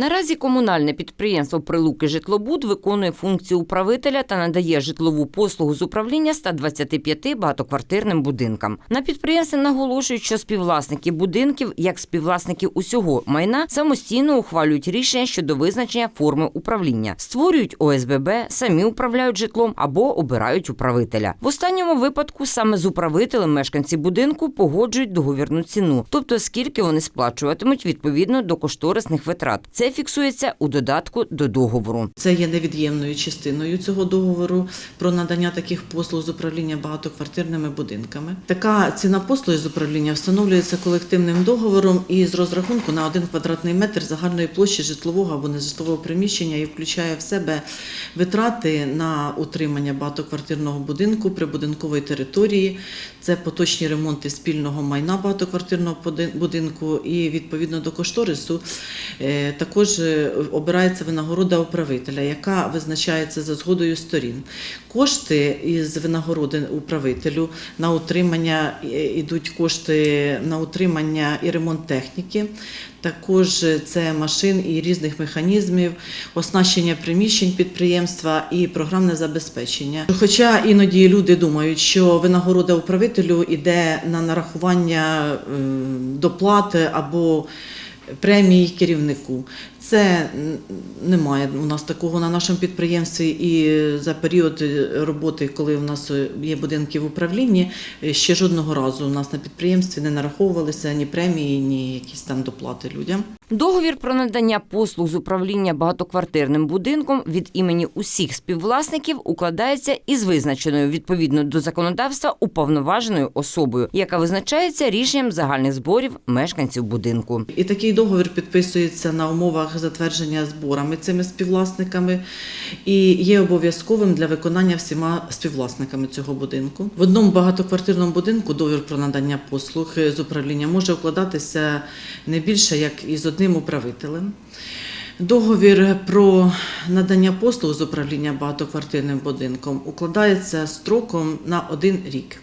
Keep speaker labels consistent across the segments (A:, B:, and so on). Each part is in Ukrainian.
A: Наразі комунальне підприємство Прилуки Житлобуд виконує функцію управителя та надає житлову послугу з управління 125 багатоквартирним будинкам. На підприємстві наголошують, що співвласники будинків, як співвласники усього майна, самостійно ухвалюють рішення щодо визначення форми управління, створюють ОСББ, самі управляють житлом або обирають управителя. В останньому випадку саме з управителем мешканці будинку погоджують договірну ціну, тобто скільки вони сплачуватимуть відповідно до кошторисних витрат. Це фіксується у додатку до договору.
B: Це є невід'ємною частиною цього договору про надання таких послуг з управління багатоквартирними будинками. Така ціна послуги з управління встановлюється колективним договором і з розрахунку на один квадратний метр загальної площі житлового або нежитлового приміщення і включає в себе витрати на утримання багатоквартирного будинку прибудинкової території. Це поточні ремонти спільного майна багатоквартирного будинку і відповідно до кошторису е, також е, обирається винагорода управителя, яка визначається за згодою сторін. Кошти із винагороди управителю на утримання е, ідуть кошти на утримання і ремонт техніки. Також це машин і різних механізмів, оснащення приміщень підприємства і програмне забезпечення. Хоча іноді люди думають, що винагорода управителю йде на нарахування е, доплати або премії керівнику. Це немає у нас такого на нашому підприємстві. І за період роботи, коли у нас є будинки в управлінні, ще жодного разу у нас на підприємстві не нараховувалися ні премії, ні якісь там доплати людям.
A: Договір про надання послуг з управління багатоквартирним будинком від імені усіх співвласників укладається із визначеною відповідно до законодавства уповноваженою особою, яка визначається рішенням загальних зборів мешканців будинку.
B: І такий договір підписується на умовах затвердження зборами цими співвласниками і є обов'язковим для виконання всіма співвласниками цього будинку. В одному багатоквартирному будинку договір про надання послуг з управління може укладатися не більше як із одним управителем. Договір про надання послуг з управління багатоквартирним будинком укладається строком на один рік.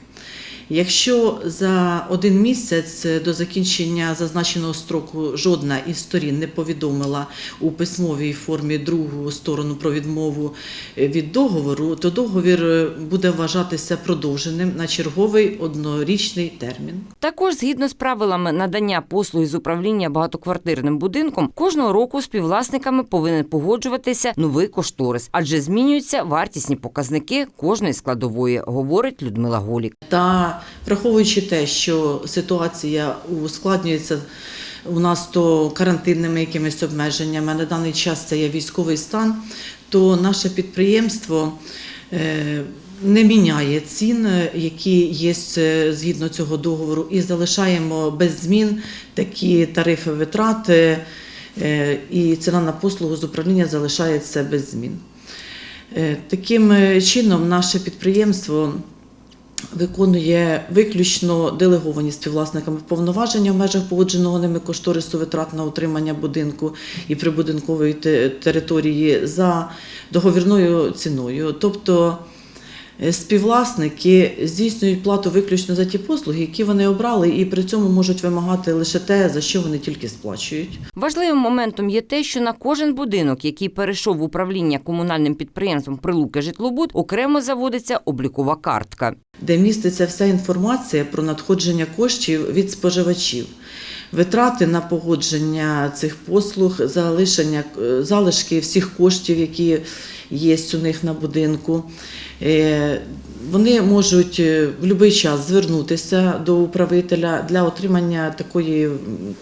B: Якщо за один місяць до закінчення зазначеного строку жодна із сторін не повідомила у письмовій формі другу сторону про відмову від договору, то договір буде вважатися продовженим на черговий однорічний термін.
A: Також згідно з правилами надання послуги з управління багатоквартирним будинком, кожного року співвласниками повинен погоджуватися новий кошторис, адже змінюються вартісні показники кожної складової, говорить Людмила Голік.
B: Та враховуючи те, що ситуація ускладнюється у нас то карантинними якимись обмеженнями, на даний час це є військовий стан, то наше підприємство е, не міняє цін, е, які є е, згідно цього договору, і залишаємо без змін такі тарифи витрати, і ціна на послугу з управління залишається без змін. Таким чином, наше підприємство виконує виключно делеговані співвласниками повноваження в межах погодженого ними кошторису витрат на утримання будинку і прибудинкової території за договірною ціною. Тобто співвласники здійснюють плату виключно за ті послуги, які вони обрали, і при цьому можуть вимагати лише те, за що вони тільки сплачують.
A: Важливим моментом є те, що на кожен будинок, який перейшов в управління комунальним підприємством Прилуки Житлобуд, окремо заводиться облікова картка.
B: де міститься вся інформація про надходження коштів від споживачів, витрати на погодження цих послуг, залишення е, залишки всіх коштів, які є у них на будинку. Е, Вони можуть е, в будь-який час звернутися до управителя для отримання такої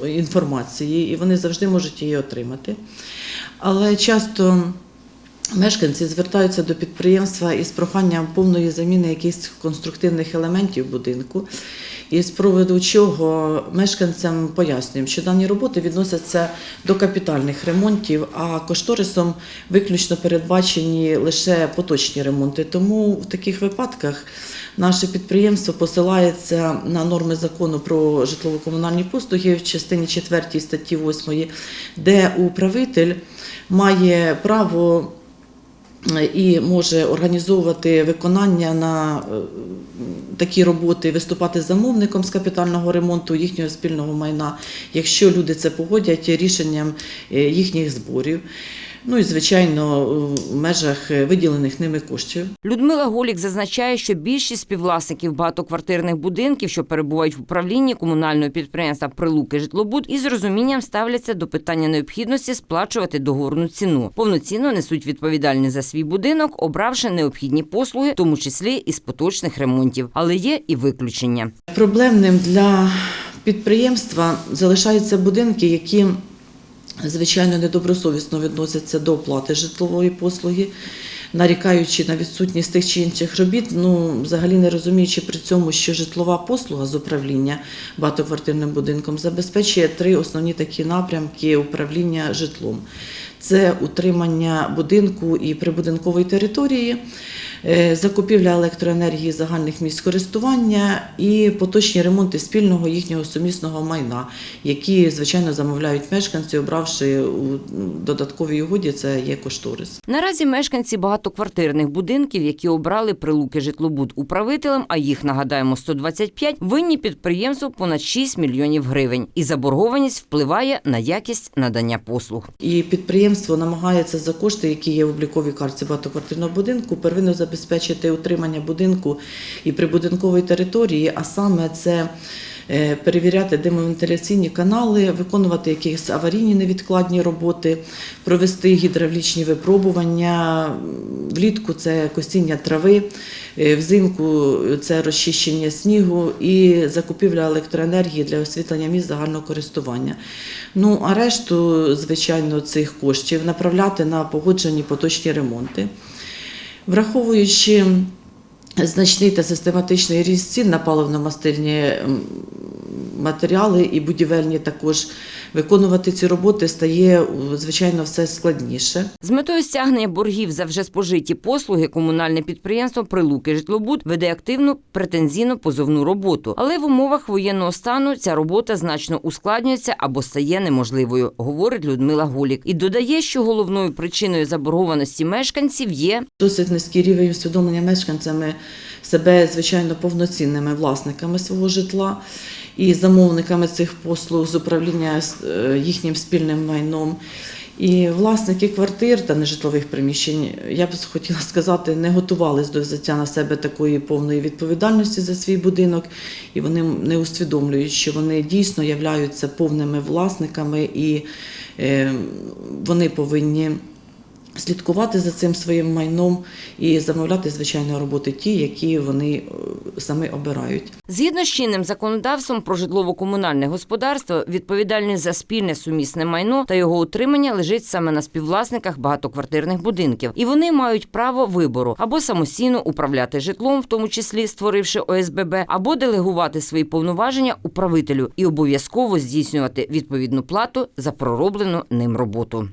B: інформації, і вони завжди можуть її отримати. Але часто Мешканці звертаються до підприємства із проханням повної заміни якихось конструктивних елементів будинку. І з приводу чого мешканцям пояснюємо, що дані роботи відносяться до капітальних ремонтів, а кошторисом виключно передбачені лише поточні ремонти. Тому в таких випадках наше підприємство посилається на норми закону про житлово-комунальні послуги в частині 4 статті 8, де управитель має право і може організовувати виконання на е, такі роботи, виступати замовником з капітального ремонту їхнього спільного майна, якщо люди це погодять рішенням е, їхніх зборів. Ну і звичайно, в межах е, виділених ними коштів.
A: Людмила Голік зазначає, що більшість співвласників багатоквартирних будинків, що перебувають в управлінні комунального підприємства Прилуки житлобуд, із розумінням ставляться до питання необхідності сплачувати договорну ціну. Повноцінно несуть відповідальність за свій будинок, обравши необхідні послуги, в тому числі із поточних ремонтів. Але є і виключення.
B: Проблемним для підприємства залишаються будинки, які звичайно недобросовісно відносяться до оплати житлової послуги, нарікаючи на відсутність тих чи інших робіт, ну взагалі не розуміючи при цьому, що житлова послуга з управління багатоквартирним будинком забезпечує три основні такі напрямки управління житлом. Це утримання будинку і прибудинкової території, закупівля електроенергії загальних місць користування і поточні ремонти спільного їхнього сумісного майна, які, звичайно, замовляють мешканці, обравши у додатковій угоді, це є кошторис.
A: Наразі мешканці багатоквартирних будинків, які обрали прилуки житлобуд управителем, а їх нагадаємо 125, винні підприємству понад 6 мільйонів гривень. І заборгованість впливає на якість надання послуг.
B: І підприємство намагається за кошти, які є в обліковій карті багатоквартирного будинку, первинно забезпечити утримання будинку і прибудинкової території, а саме це е, перевіряти димовентиляційні канали, виконувати якісь аварійні невідкладні роботи, провести гідравлічні випробування. Влітку це косіння трави, е, взимку це розчищення снігу і закупівля електроенергії для освітлення місць загального користування. Ну а решту, звичайно, цих коштів направляти на погоджені поточні ремонти. Враховуючи значний та систематичний ріст цін на паливно-мастильні матеріали і будівельні також виконувати ці роботи стає звичайно все складніше.
A: З метою стягнення боргів за вже спожиті послуги комунальне підприємство Прилуки житлобуд веде активну претензійно позовну роботу. Але в умовах воєнного стану ця робота значно ускладнюється або стає неможливою, говорить Людмила Голік. І додає, що головною причиною заборгованості мешканців є
B: Досить низький рівень усвідомлення мешканцями себе, звичайно, повноцінними власниками свого житла і замовниками цих послуг з управління е, їхнім спільним майном. І власники квартир та нежитлових приміщень, я б хотіла сказати, не готувались до взяття на себе такої повної відповідальності за свій будинок, і вони не усвідомлюють, що вони дійсно являються повними власниками і е, вони повинні слідкувати за цим своїм майном і замовляти, звичайно, роботи ті, які вони е, самі обирають.
A: Згідно з чинним законодавством про житлово-комунальне господарство, відповідальність за спільне сумісне майно та його утримання лежить саме на співвласниках багатоквартирних будинків, і вони мають право вибору або самостійно управляти житлом, в тому числі створивши ОСББ, або делегувати свої повноваження управителю і обов'язково здійснювати відповідну плату за пророблену ним роботу.